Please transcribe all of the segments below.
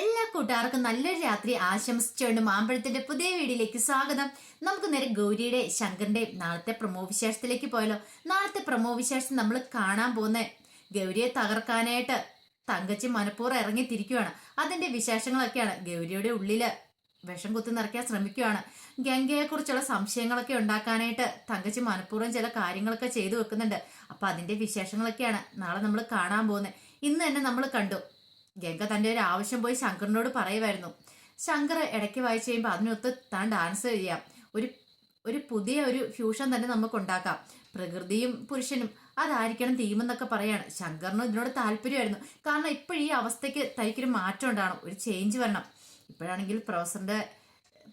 എല്ലാ കൂട്ടുകാർക്കും നല്ലൊരു രാത്രി ആശംസിച്ചുകൊണ്ട് മാമ്പഴത്തിന്റെ പുതിയ വീഡിയോയിലേക്ക് സ്വാഗതം. നമുക്ക് നേരെ ഗൗരിയുടെ ശങ്കറിന്റെയും നാളത്തെ പ്രമോ വിശേഷത്തിലേക്ക് പോയാലോ? നാളത്തെ പ്രമോ വിശേഷം നമ്മൾ കാണാൻ പോകുന്ന. ഗൗരിയെ തകർക്കാനായിട്ട് തങ്കച്ചി മനപ്പൂർവം ഇറങ്ങി തിരിക്കുകയാണ് അതിന്റെ വിശേഷങ്ങളൊക്കെയാണ് ഗൗരിയുടെ ഉള്ളിൽ വിഷം കുത്തി നിറയ്ക്കാൻ ശ്രമിക്കുകയാണ് ഗംഗയെക്കുറിച്ചുള്ള സംശയങ്ങളൊക്കെ ഉണ്ടാക്കാനായിട്ട് തങ്കച്ചി മനഃപൂർവം ചില കാര്യങ്ങളൊക്കെ ചെയ്തു വെക്കുന്നുണ്ട്. അപ്പൊ അതിന്റെ വിശേഷങ്ങളൊക്കെയാണ് നാളെ നമ്മൾ കാണാൻ പോകുന്നത് ഇന്ന് തന്നെ നമ്മൾ കണ്ടു. ഗംഗ തന്റെ ഒരു ആവശ്യം പോയി ശങ്കറിനോട് പറയുമായിരുന്നു. ശങ്കർ ഇടയ്ക്ക് വായിച്ചു കഴിയുമ്പോൾ അതിനൊത്ത് താൻ ഡാൻസ് ചെയ്യാം. ഒരു ഒരു പുതിയ ഒരു ഫ്യൂഷൻ തന്നെ നമുക്ക് ഉണ്ടാക്കാം പ്രകൃതിയും പുരുഷനും അതായിരിക്കണം തീമെന്നൊക്കെ പറയാണ്. ശങ്കറിനും ഇതിനോട് താല്പര്യമായിരുന്നു. കാരണം ഇപ്പോഴീ ഈ അവസ്ഥയ്ക്ക് തനിക്കൊരു മാറ്റം ഉണ്ടാകണം ഒരു ചേഞ്ച് വരണം. ഇപ്പോഴാണെങ്കിൽ പ്രൊഫസറിന്റെ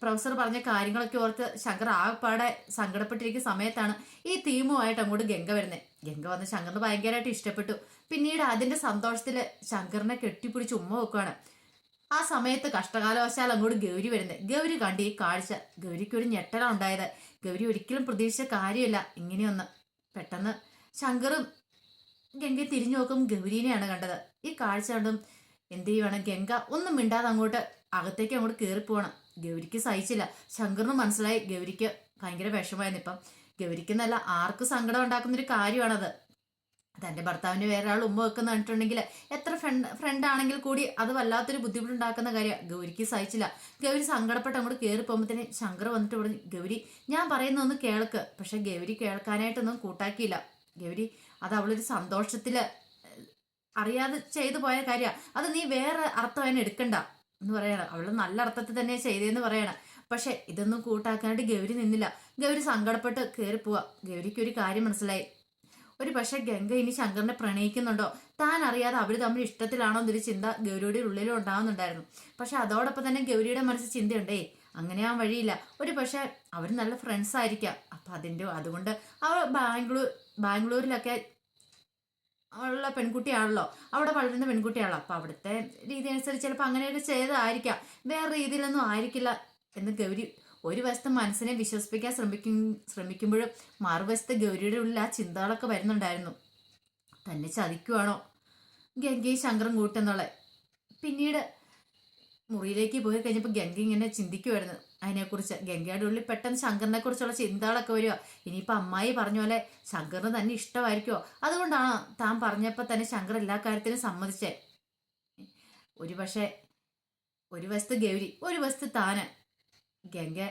പ്രൊഫസർ പറഞ്ഞ കാര്യങ്ങളൊക്കെ ഓർത്ത് ശങ്കർ ആകെപ്പാടെ സങ്കടപ്പെട്ടിരിക്കുന്ന സമയത്താണ് ഈ തീമുമായിട്ട് അങ്ങോട്ട് ഗംഗ വരുന്നത് ഗംഗ വന്ന് ശങ്കറിന് ഭയങ്കരമായിട്ട് ഇഷ്ടപ്പെട്ടു. പിന്നീട് അതിന്റെ സന്തോഷത്തിൽ ശങ്കറിനെ കെട്ടിപ്പിടിച്ച് ഉമ്മ വെക്കുകയാണ് ആ സമയത്ത് കഷ്ടകാലവശാൽ അങ്ങോട്ട് ഗൗരി വരുന്നത് ഗൗരി കണ്ട് ഈ കാഴ്ച. ഗൗരിക്ക് ഒരു ഞെട്ടല ഉണ്ടായത്. ഗൗരി ഒരിക്കലും പ്രതീക്ഷിച്ച കാര്യമില്ല. ഇങ്ങനെയൊന്ന് പെട്ടെന്ന് ശങ്കറും ഗംഗ തിരിഞ്ഞു നോക്കും ഗൗരീനെയാണ് കണ്ടത്. ഈ കാഴ്ച കണ്ടും എന്ത് ചെയ്യുവാണ് ഗംഗ? ഒന്നും മിണ്ടാതെ അങ്ങോട്ട് അകത്തേക്ക് അങ്ങോട്ട് കയറിപ്പോവാണ് ഗൗരിക്ക് സഹിച്ചില്ല. ശങ്കറിന് മനസ്സിലായി ഗൗരിക്ക് ഭയങ്കര വിഷമായിരുന്നു ഇപ്പം. ഗൗരിക്ക് എന്നല്ല ആർക്ക് സങ്കടം ഉണ്ടാക്കുന്ന ഒരു കാര്യമാണത് തന്റെ ഭർത്താവിന് വേറെ ആൾ ഉമ്മ വെക്കുന്ന കണ്ടിട്ടുണ്ടെങ്കിൽ എത്ര ഫ്രണ്ട് ഫ്രണ്ട് ആണെങ്കിൽ കൂടി അത് വല്ലാത്തൊരു ബുദ്ധിമുട്ടുണ്ടാക്കുന്ന കാര്യം ഗൗരിക്ക് സഹിച്ചില്ല. ഗൗരി സങ്കടപ്പെട്ട് അങ്ങോട്ട് കയറി പോകുമ്പോഴത്തേന് ശങ്കർ വന്നിട്ട് പറഞ്ഞു ഗൗരി ഞാൻ പറയുന്ന ഒന്ന് കേൾക്ക്. പക്ഷെ ഗൗരി കേൾക്കാനായിട്ടൊന്നും കൂട്ടാക്കിയില്ല. ഗൗരി അത് അവളൊരു സന്തോഷത്തിൽ അറിയാതെ ചെയ്തു പോയ കാര്യമാണ് അത് നീ വേറെ അർത്ഥം അതിനെടുക്കണ്ട എന്ന് പറയണം. അവൾ നല്ല അർത്ഥത്തിൽ തന്നെ ചെയ്തേന്ന് പറയണം. പക്ഷെ ഇതൊന്നും കൂട്ടാക്കാനായിട്ട് ഗൗരി നിന്നില്ല. ഗൗരി സങ്കടപ്പെട്ട് കയറി പോവാ. ഗൗരിക്ക് ഒരു കാര്യം മനസ്സിലായി. ഒരു പക്ഷെ ഗംഗ ഇനി ശങ്കറിനെ പ്രണയിക്കുന്നുണ്ടോ? താൻ അറിയാതെ അവർ തമ്മിൽ ഇഷ്ടത്തിലാണോ എന്നൊരു ചിന്ത ഗൗരിയുടെ ഉള്ളിലും ഉണ്ടാകുന്നുണ്ടായിരുന്നു പക്ഷെ അതോടൊപ്പം തന്നെ ഗൗരിയുടെ മനസ്സിൽ ചിന്തയുണ്ടേ. അങ്ങനെ ആ വഴിയില്ല. ഒരു പക്ഷെ അവർ നല്ല ഫ്രണ്ട്സ് ആയിരിക്കാം. അപ്പൊ അതിന്റെ അതുകൊണ്ട് അവൾ ബാംഗ്ലൂർ ബാംഗ്ലൂരിലൊക്കെ ഉള്ള പെൺകുട്ടിയാണല്ലോ. അവിടെ വളരുന്ന പെൺകുട്ടിയാണല്ലോ. അപ്പൊ അവിടുത്തെ രീതി അനുസരിച്ച് ചിലപ്പോൾ അങ്ങനെയൊക്കെ ചെയ്തതായിരിക്കാം. വേറെ രീതിയിലൊന്നും ആയിരിക്കില്ല. എന്ന് ഗൗരി ഒരു വശത്ത് മനസ്സിനെ വിശ്വസിപ്പിക്കാൻ ശ്രമിക്കും ശ്രമിക്കുമ്പോഴും മറുവശത്ത് ഗൗരിയുടെ ഉള്ളിൽ ആ ചിന്തകളൊക്കെ വരുന്നുണ്ടായിരുന്നു. തന്നെ ചതിക്കുവാണോ? ഗംഗയും ശങ്കറും കൂട്ടെന്നുള്ള പിന്നീട് മുറിയിലേക്ക് പോയി കഴിഞ്ഞപ്പോൾ ഗംഗ ഇങ്ങനെ ചിന്തിക്കുമായിരുന്നു അതിനെക്കുറിച്ച് ഗംഗയുടെ ഉള്ളിൽ പെട്ടെന്ന് ശങ്കറിനെ കുറിച്ചുള്ള ചിന്തകളൊക്കെ വരിക ഇനിയിപ്പോൾ അമ്മായി പറഞ്ഞ പോലെ ശങ്കറിന് തന്നെ ഇഷ്ടമായിരിക്കുമോ അതുകൊണ്ടാണ് താൻ പറഞ്ഞപ്പോൾ തന്നെ ശങ്കർ എല്ലാ കാര്യത്തിനും സമ്മതിച്ചേ. ഒരു പക്ഷേ ഒരു വശത്ത് ഗൗരി ഒരു വശത്ത് താന് ഗംഗ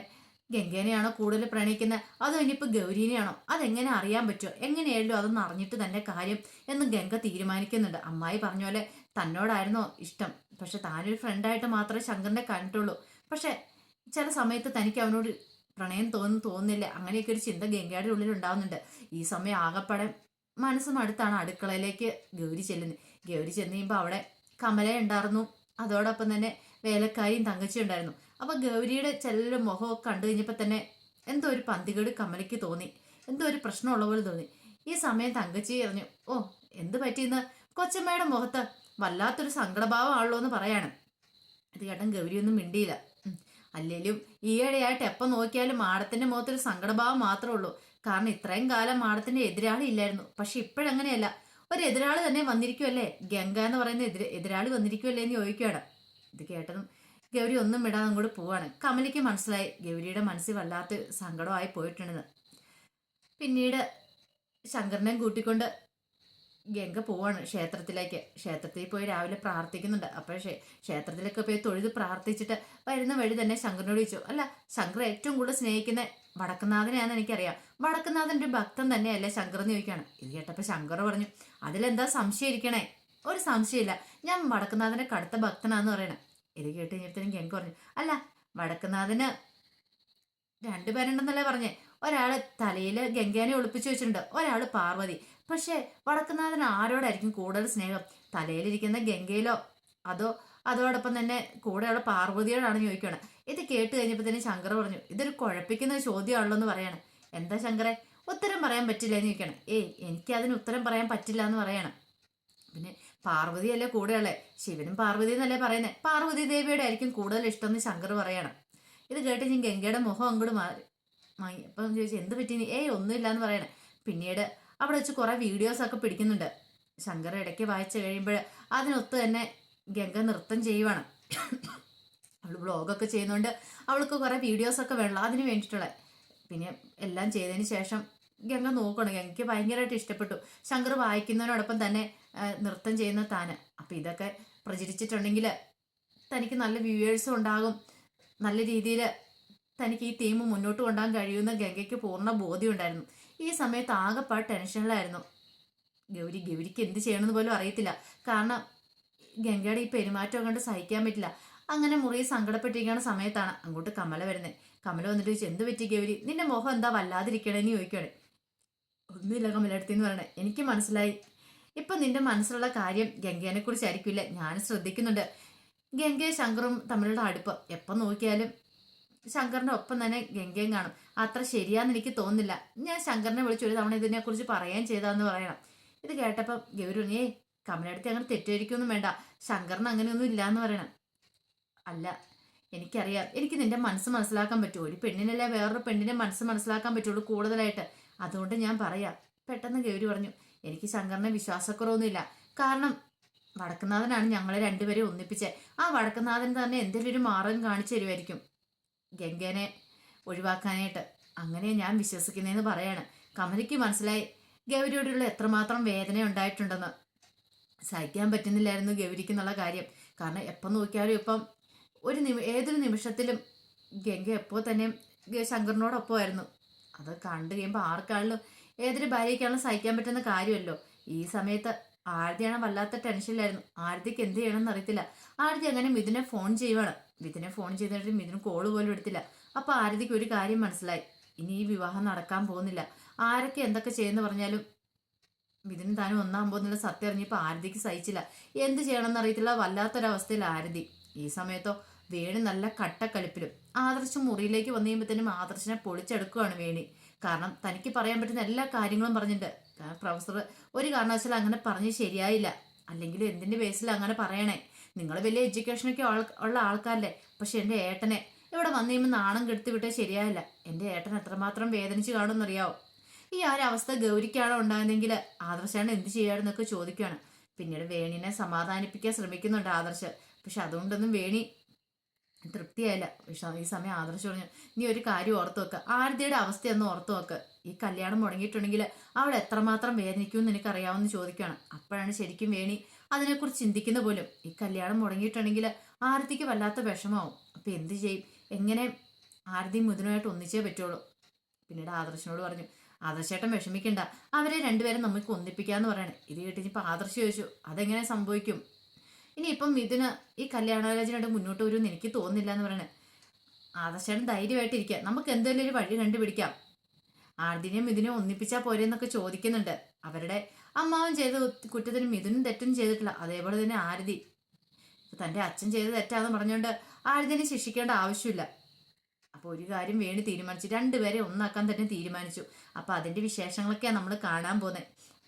ഗംഗേനെയാണോ കൂടുതൽ പ്രണയിക്കുന്നത്? അതോ ഇനിയിപ്പോൾ ഗൗരീനെയാണോ? അതെങ്ങനെ അറിയാൻ പറ്റുമോ എങ്ങനെയായാലും അതൊന്ന് അറിഞ്ഞിട്ട് തന്നെ കാര്യം എന്ന് ഗംഗ തീരുമാനിക്കുന്നുണ്ട്. അമ്മായി പറഞ്ഞ പോലെ തന്നോടായിരുന്നോ ഇഷ്ടം. പക്ഷെ താനൊരു ഫ്രണ്ടായിട്ട് മാത്രമേ ശങ്കറിനെ കണ്ടിട്ടുള്ളൂ. പക്ഷെ ചില സമയത്ത് തനിക്ക് അവനോട് പ്രണയം തോന്നുന്നു തോന്നുന്നില്ല. അങ്ങനെയൊക്കെ ഒരു ചിന്ത ഗംഗയുടെ ഉള്ളിൽ ഉണ്ടാവുന്നുണ്ട്. ഈ സമയം ആകപ്പാടെ മനസ്സും അടുത്താണ് അടുക്കളയിലേക്ക് ഗൗരി ചെല്ലുന്നത് ഗൗരി ചെന്ന് കഴിയുമ്പോൾ അവിടെ കമല ഉണ്ടായിരുന്നു അതോടൊപ്പം തന്നെ വേലക്കാരിയും തങ്കച്ചി ഉണ്ടായിരുന്നു. അപ്പൊ ഗൗരിയുടെ ചില മുഖമൊക്കെ കണ്ടു കഴിഞ്ഞപ്പോൾ തന്നെ എന്തോ ഒരു പന്തികേട് കമലയ്ക്ക് തോന്നി. എന്തോ ഒരു പ്രശ്നമുള്ള പോലെ തോന്നി. ഈ സമയം തങ്കച്ചി പറഞ്ഞു ഓ എന്ത് പറ്റിയെന്ന്? കൊച്ചമ്മയുടെ മുഖത്ത് വല്ലാത്തൊരു സങ്കടഭാവമാണല്ലോ എന്ന് പറയാണ്. ഇത് കേട്ടൻ ഗൗരിയൊന്നും മിണ്ടിയില്ല. അല്ലെങ്കിലും ഈയിടെയായിട്ട് എപ്പം നോക്കിയാലും മാടത്തിന്റെ മുഖത്തൊരു സങ്കടഭാവം മാത്രമേ ഉള്ളൂ. കാരണം ഇത്രയും കാലം മാടത്തിന്റെ എതിരാളി ഇല്ലായിരുന്നു. പക്ഷെ ഇപ്പോഴങ്ങനെയല്ല. ഒരു എതിരാളി തന്നെ വന്നിരിക്കുമല്ലേ ഗംഗ എന്ന് പറയുന്ന എതിരാളി വന്നിരിക്കുമല്ലേ എന്ന് ചോദിക്കുകയാണ്. ഇത് കേട്ടതും ഗൗരി ഒന്നും വിടാതെ അങ്ങോട്ട് പോവാണ്. കമലിക്ക് മനസ്സിലായി. ഗൗരിയുടെ മനസ്സിൽ വല്ലാത്ത സങ്കടമായി പോയിട്ടുണ്ടെന്ന് പിന്നീട് ശങ്കരനെയും കൂട്ടിക്കൊണ്ട് ഗംഗ പോവാണ് ക്ഷേത്രത്തിലേക്ക്. ക്ഷേത്രത്തിൽ പോയി രാവിലെ പ്രാർത്ഥിക്കുന്നുണ്ട്. അപ്പോൾ ക്ഷേത്രത്തിലൊക്കെ പോയി തൊഴുത് പ്രാർത്ഥിച്ചിട്ട് വരുന്ന വഴി തന്നെ ശങ്കരനോട് ചോദിച്ചു. അല്ല ശങ്കർ ഏറ്റവും കൂടുതൽ സ്നേഹിക്കുന്ന വടക്കുന്നാഥനെയാണെന്ന് എനിക്കറിയാം. വടക്കുന്നാഥന്റെ ഒരു ഭക്തൻ തന്നെയല്ലേ? ശങ്കർ എന്ന് ചോദിക്കുകയാണ്. ഇത് കേട്ടപ്പോൾ ശങ്കർ പറഞ്ഞു അതിലെന്താ സംശയം ഇരിക്കണേ? ഒരു സംശയമില്ല. ഞാൻ വടക്കുന്നാഥന്റെ കടുത്ത ഭക്തനാന്ന് പറയണേ. ഇത് കേട്ട് കഴിഞ്ഞപ്പോഴത്തേനും എനിക്ക് പറഞ്ഞു അല്ല വടക്കുന്നാഥന് രണ്ടുപേരുണ്ടെന്നല്ലേ പറഞ്ഞേ. ഒരാൾ തലയിൽ ഗംഗേനെ ഒളിപ്പിച്ചു വെച്ചിട്ടുണ്ട്. ഒരാൾ പാർവതി. പക്ഷേ വടക്കുന്നാഥന് ആരോടായിരിക്കും കൂടുതൽ സ്നേഹം? തലയിലിരിക്കുന്ന ഗംഗയിലോ അതോ അതോടൊപ്പം തന്നെ കൂടെയുള്ള പാർവതിയോടാണ് ചോദിക്കുകയാണ് ഇത് കേട്ട് കഴിഞ്ഞപ്പോൾ തന്നെ ശങ്കർ പറഞ്ഞു ഇതൊരു കുഴപ്പിക്കുന്ന ചോദ്യമാണല്ലോ എന്ന് പറയാണ്. എന്താ ശങ്കറെ? ഉത്തരം പറയാൻ പറ്റില്ല എന്ന് ചോദിക്കണം. ഏയ് എനിക്ക് അതിന് ഉത്തരം പറയാൻ പറ്റില്ല എന്ന് പറയണം. പിന്നെ പാർവതിയല്ലേ കൂടെയുള്ളേ? ശിവനും പാർവതി എന്നല്ലേ പറയുന്നത് പാർവതി ദേവിയുടെ ആയിരിക്കും കൂടുതൽ ഇഷ്ടം എന്ന് ശങ്കർ പറയണം. ഇത് കേട്ട് ഞാൻ ഗംഗയുടെ മുഖം അങ്ങോട്ട് മാറി. വാങ്ങി അപ്പം ചോദിച്ചു എന്ത് പറ്റി? ഏയ് ഒന്നുമില്ല എന്ന് പറയണേ. പിന്നീട് അവിടെ വെച്ച് കുറെ വീഡിയോസ് ഒക്കെ പിടിക്കുന്നുണ്ട്. ശങ്കർ ഇടയ്ക്ക് വായിച്ചു കഴിയുമ്പോൾ അതിനൊത്ത് തന്നെ ഗംഗ നൃത്തം ചെയ്യുവാണ്. അവൾ ബ്ലോഗൊക്കെ ചെയ്യുന്നുണ്ട് അവൾക്ക് കുറേ വീഡിയോസൊക്കെ വേണം അതിന് വേണ്ടിയിട്ടുള്ള. പിന്നെ എല്ലാം ചെയ്തതിന് ശേഷം ഗംഗ നോക്കണം. ഗംഗയ്ക്ക് ഭയങ്കരമായിട്ട് ഇഷ്ടപ്പെട്ടു. ശങ്കർ വായിക്കുന്നതിനോടൊപ്പം തന്നെ നൃത്തം ചെയ്യുന്ന താന്. അപ്പം ഇതൊക്കെ പ്രചരിച്ചിട്ടുണ്ടെങ്കിൽ തനിക്ക് നല്ല വ്യൂവേഴ്സും ഉണ്ടാകും. നല്ല രീതിയിൽ തനിക്ക് ഈ തീം മുന്നോട്ട് കൊണ്ടുപോകാൻ കഴിയുമെന്ന് ഗംഗയ്ക്ക് പൂർണ ബോധ്യമുണ്ടായിരുന്നു. ഈ സമയത്ത് ആകെപ്പാട് ടെൻഷനിലായിരുന്നു. ഗൗരി ഗൗരിക്ക് എന്ത് ചെയ്യണമെന്ന് പോലും അറിയത്തില്ല. കാരണം ഗംഗയുടെ ഈ പെരുമാറ്റം കണ്ട് സഹിക്കാൻ പറ്റില്ല. അങ്ങനെ മുറി സങ്കടപ്പെട്ടിരിക്കുന്ന സമയത്താണ് അങ്ങോട്ട് കമല വരുന്നത് കമല വന്നിട്ട് ചോദിച്ചു എന്ത് പറ്റി ഗൗരി? നിന്റെ മുഖം എന്താ വല്ലാതിരിക്കണേന്ന് ചോദിക്കുകയാണ്. ഒന്നുമില്ല കമലടുത്തി എന്ന് പറയണേ. എനിക്ക് മനസ്സിലായി. ഇപ്പൊ നിന്റെ മനസ്സിലുള്ള കാര്യം ഗംഗേനെ കുറിച്ചായിരിക്കില്ല. ഞാൻ ശ്രദ്ധിക്കുന്നുണ്ട്. ഗംഗയും ശങ്കറും തമ്മിലുള്ള അടുപ്പം എപ്പം നോക്കിയാലും ശങ്കറിന്റെ ഒപ്പം തന്നെ ഗംഗയും കാണും. അത്ര ശരിയാന്ന് എനിക്ക് തോന്നുന്നില്ല. ഞാൻ ശങ്കറിനെ വിളിച്ചു ഒരു തവണ ഇതിനെ കുറിച്ച് പറയാൻ ചെയ്താന്ന് പറയണം. ഇത് കേട്ടപ്പം ഗൗരു ഏ കമലടുത്ത് അങ്ങനെ തെറ്റിദ്ധരിക്കൊന്നും വേണ്ട. ശങ്കറിന് അങ്ങനെയൊന്നും ഇല്ലാന്ന് പറയണം. അല്ല എനിക്കറിയാം. എനിക്ക് നിന്റെ മനസ്സ് മനസ്സിലാക്കാൻ പറ്റുമോ ഒരു പെണ്ണിനല്ലേ വേറൊരു പെണ്ണിന്റെ മനസ്സ് മനസ്സിലാക്കാൻ പറ്റുള്ളൂ കൂടുതലായിട്ട്. അതുകൊണ്ട് ഞാൻ പറയാം പെട്ടെന്ന് ഗൗരി പറഞ്ഞു എനിക്ക് ശങ്കറിനെ വിശ്വാസക്കുറവൊന്നുമില്ല. കാരണം വടക്കുന്നാഥനാണ് ഞങ്ങളെ രണ്ടുപേരെ ഒന്നിപ്പിച്ചത് ആ വടക്കുന്നാഥൻ തന്നെ എന്തെങ്കിലും ഒരു മാർഗം കാണിച്ചു തരുമായിരിക്കും ഗംഗേനെ ഒഴിവാക്കാനായിട്ട്. അങ്ങനെ ഞാൻ വിശ്വസിക്കുന്നതെന്ന് പറയാണ്. കമലിക്ക് മനസ്സിലായി ഗൗരിയോടുള്ള എത്രമാത്രം വേദന ഉണ്ടായിട്ടുണ്ടെന്ന്. സഹിക്കാൻ പറ്റുന്നില്ലായിരുന്നു ഗൗരിക്ക് എന്നുള്ള കാര്യം. കാരണം എപ്പം നോക്കിയാലും ഇപ്പം ഒരു നിമി ഏതൊരു നിമിഷത്തിലും ഗംഗ എപ്പോൾ തന്നെ ശങ്കറിനോടൊപ്പമായിരുന്നു. അത് കണ്ടു കഴിയുമ്പോൾ ആർക്കാണല്ലോ ഏതൊരു ഭാര്യയ്ക്കാണെങ്കിലും സഹിക്കാൻ പറ്റുന്ന കാര്യമല്ലോ? ഈ സമയത്ത് ആരതിയാണ് വല്ലാത്ത ടെൻഷനിലായിരുന്നു ആരതിക്ക് എന്ത് ചെയ്യണമെന്ന് അറിയത്തില്ല. ആരതി അങ്ങനെ മിഥുനെ ഫോൺ ചെയ്യുവാണ്. മിഥുനെ ഫോൺ ചെയ്തിട്ട് മിഥുന് കോൾ പോലും എടുത്തില്ല. അപ്പോൾ ആരതിക്ക് ഒരു കാര്യം മനസ്സിലായി. ഇനി ഈ വിവാഹം നടക്കാൻ പോകുന്നില്ല. ആരൊക്കെ എന്തൊക്കെ ചെയ്യുന്നു പറഞ്ഞാലും മിഥുനും താനും ഒന്നാൻ പോകുന്നില്ല സത്യം അറിഞ്ഞപ്പോൾ ആരതിക്ക് സഹിച്ചില്ല. എന്ത് ചെയ്യണമെന്ന് അറിയത്തില്ല. വല്ലാത്തൊരവസ്ഥയിൽ ആരതി. ഈ സമയത്തോ വേണി നല്ല കട്ടക്കലിപ്പിലും ആദർശ് മുറിയിലേക്ക് വന്നു കഴിയുമ്പോഴത്തേനും ആദർശിനെ പൊളിച്ചെടുക്കുകയാണ് വേണി. കാരണം തനിക്ക് പറയാൻ പറ്റുന്ന എല്ലാ കാര്യങ്ങളും പറഞ്ഞിട്ടുണ്ട്. കാരണം പ്രൊഫസർ ഒരു കാരണവശാലും അങ്ങനെ പറഞ്ഞ് ശരിയായില്ല. അല്ലെങ്കിൽ എന്തിന്റെ ബേസിൽ അങ്ങനെ പറയണേ? നിങ്ങൾ വലിയ എഡ്യൂക്കേഷനൊക്കെ ഉള്ള ആൾക്കാരല്ലേ. പക്ഷെ എന്റെ ഏട്ടനെ ഇവിടെ വന്നു കഴിയുമ്പോൾ നാണം കെടുത്തി വിട്ടാൽ ശരിയായില്ല എന്റെ ഏട്ടൻ എത്രമാത്രം വേദനിച്ച് കാണുമെന്നറിയാവോ? ഈ ആ ഒരു അവസ്ഥ ഗൗരിക്കാണോ ഉണ്ടായിരുന്നെങ്കിൽ ആദർശാണ് എന്ത് ചെയ്യാമെന്നൊക്കെ ചോദിക്കുകയാണ് പിന്നീട് വേണിനെ സമാധാനിപ്പിക്കാൻ ശ്രമിക്കുന്നുണ്ട് ആദർശ്. പക്ഷെ അതുകൊണ്ടൊന്നും വേണി തൃപ്തിയായില്ല. ഈ സമയം ആദർശ് പറഞ്ഞു നീ ഒരു കാര്യം ഓർത്തു വെക്ക. ആരതിയുടെ അവസ്ഥയൊന്ന് ഓർത്തു വെക്ക്. ഈ കല്യാണം മുടങ്ങിയിട്ടുണ്ടെങ്കിൽ അവൾ എത്രമാത്രം വേദനിക്കുമെന്ന് എനിക്കറിയാമെന്ന് ചോദിക്കുകയാണ് അപ്പോഴാണ് ശരിക്കും വേണി അതിനെക്കുറിച്ച് ചിന്തിക്കുന്ന പോലും. ഈ കല്യാണം മുടങ്ങിയിട്ടുണ്ടെങ്കിൽ ആരതിക്ക് വല്ലാത്ത വിഷമാവും അപ്പം എന്ത് ചെയ്യും? എങ്ങനെ ആരതി മുതിനുമായിട്ട് ഒന്നിച്ചേ പറ്റുള്ളൂ. പിന്നീട് ആദർശനോട് പറഞ്ഞു ആദർശേട്ടൻ വിഷമിക്കണ്ട. അവരെ രണ്ടുപേരും നമുക്ക് ഒന്നിപ്പിക്കാന്ന് പറയണേ. ഇത് കേട്ടിപ്പോൾ ആദർശ് ചോദിച്ചു അതെങ്ങനെ സംഭവിക്കും? ഇനി ഇപ്പം ഇതിന് ഈ കല്യാണാലോചനയുടെ മുന്നോട്ട് വരുമെന്ന് എനിക്ക് തോന്നുന്നില്ല എന്ന് പറയണേ. ആദർശാണ് ധൈര്യമായിട്ടിരിക്കുക നമുക്ക് എന്തെങ്കിലും ഒരു വഴി കണ്ടുപിടിക്കാം. ആർദിനെയും മിഥുനെയും ഒന്നിപ്പിച്ചാൽ പോരെ എന്നൊക്കെ ചോദിക്കുന്നുണ്ട്. അവരുടെ അമ്മാവൻ ചെയ്ത കുറ്റത്തിന് മിഥുനും തെറ്റും ചെയ്തിട്ടില്ല. അതേപോലെ തന്നെ ആരതി. തന്റെ അച്ഛൻ ചെയ്ത തെറ്റാന്ന് പറഞ്ഞുകൊണ്ട് ആരതിനെ ശിക്ഷിക്കേണ്ട ആവശ്യമില്ല. അപ്പൊ ഒരു കാര്യം വേണ്ടി തീരുമാനിച്ചു രണ്ടുപേരെ ഒന്നാക്കാൻ തന്നെ തീരുമാനിച്ചു. അപ്പൊ അതിന്റെ വിശേഷങ്ങളൊക്കെയാണ് നമ്മൾ കാണാൻ പോകുന്നത്